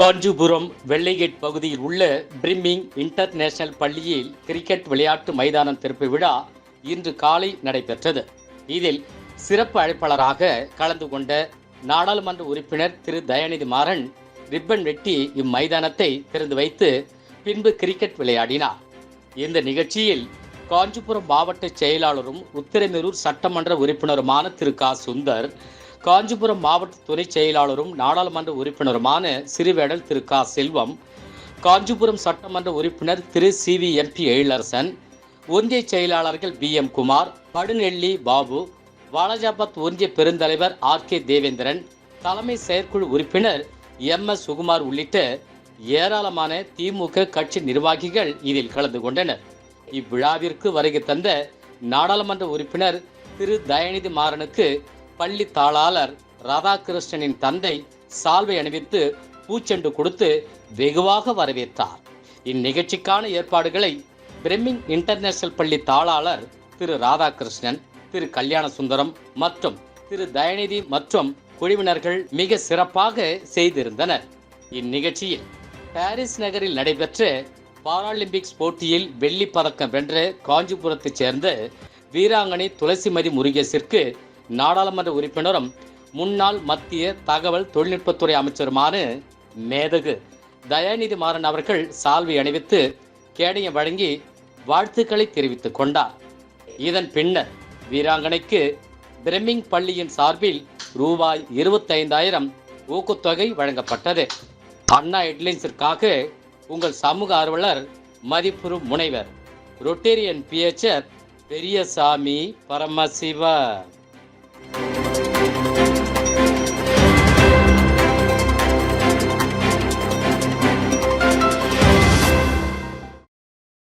காஞ்சிபுரம் வெள்ளைகேட் பகுதியில் உள்ள brimming international பள்ளியில் கிரிக்கெட் விளையாட்டு மைதானம் திறப்பு விழா இன்று காலை நடைபெற்றது. இதில் சிறப்பு அழைப்பாளராக கலந்து கொண்ட நாடாளுமன்ற உறுப்பினர் திரு தயாநிதி மாறன் ரிப்பன் வெட்டி இம்மைதானத்தை திறந்து வைத்து பின்பு கிரிக்கெட் விளையாடினார். இந்த நிகழ்ச்சியில் காஞ்சிபுரம் மாவட்ட செயலாளரும் உத்திரமேரூர் சட்டமன்ற உறுப்பினருமான திரு கா. சுந்தர் காஞ்சிபுரம் மாவட்ட துணை செயலாளரும் நாடாளுமன்ற உறுப்பினருமான சிறுவேடல் திரு கா. செல்வம் காஞ்சிபுரம் சட்டமன்ற உறுப்பினர் Thiru C. V. MP Ezhilarasan ஒன்றிய செயலாளர்கள் பி. எம். குமார் படுநெல்லி பாபு வாலாஜாபாத் ஒன்றிய பெருந்தலைவர் ஆர். கே. தேவேந்திரன் தலைமை செயற்குழு உறுப்பினர் எம். எஸ். சுகுமார் உள்ளிட்ட ஏராளமான திமுக கட்சி நிர்வாகிகள் இதில் கலந்து கொண்டனர். இவ்விழாவிற்கு வருகை தந்த நாடாளுமன்ற உறுப்பினர் திரு. தயாநிதி மாறனுக்கு பள்ளி தாளாளர் ராதாகிருஷ்ணனின் தந்தை சால்வை அணிவித்து பூச்செண்டு கொடுத்து வெகுவாக வரவேற்றார். இந்நிகழ்ச்சிக்கான ஏற்பாடுகளை பிரம்மிங் இன்டர்நேஷனல் பள்ளி தாளாளர் திரு ராதாகிருஷ்ணன் திரு கல்யாண சுந்தரம் மற்றும் திரு தயநிதி மற்றும் குழுவினர்கள் மிக சிறப்பாக செய்திருந்தனர். இந்நிகழ்ச்சியில் பாரிஸ் நகரில் நடைபெற்ற பாராலிம்பிக்ஸ் போட்டியில் வெள்ளி பதக்கம் வென்ற காஞ்சிபுரத்தைச் சேர்ந்த வீராங்கனை துளசிமதி முருகேசிற்கு நாடாளுமன்ற உறுப்பினரும் முன்னாள் மத்திய தகவல் தொழில்நுட்பத்துறை அமைச்சருமான மேதகு தயாநிதி மாறன் அவர்கள் சால்வை அணிவித்து கேடயம் வழங்கி வாழ்த்துக்களை தெரிவித்துக் கொண்டார். இதன் பின்னர் வீராங்கனைக்கு பிரமிங் பள்ளியின் சார்பில் ரூபாய் இருபத்தைந்தாயிரம் ஊக்கத்தொகை வழங்கப்பட்டது. அண்ணா ஹெட்லைன்ஸிற்காக உங்கள் சமூக ஆர்வலர் மதிப்புறு முனைவர். Rotarian PHR Periyasamy Paramasiva. Thank you.